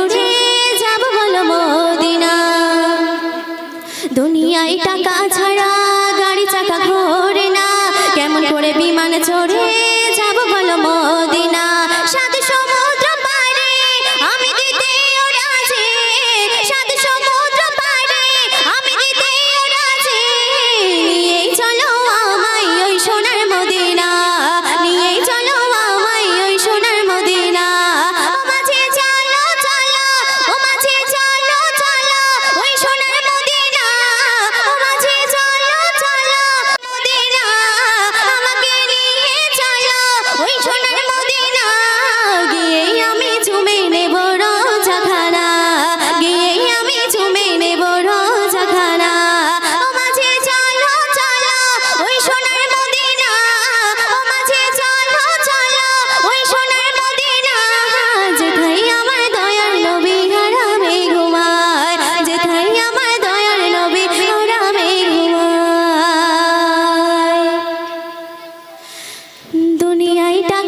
ছুটে যাব বলো মদিনা। দুনিয়ায় টাকা ছাড়া, গাড়ি চাকা ঘোরে না। কেমন করে বিমানে চড়ে যাব বলো মদিনা। দুনিয়ায়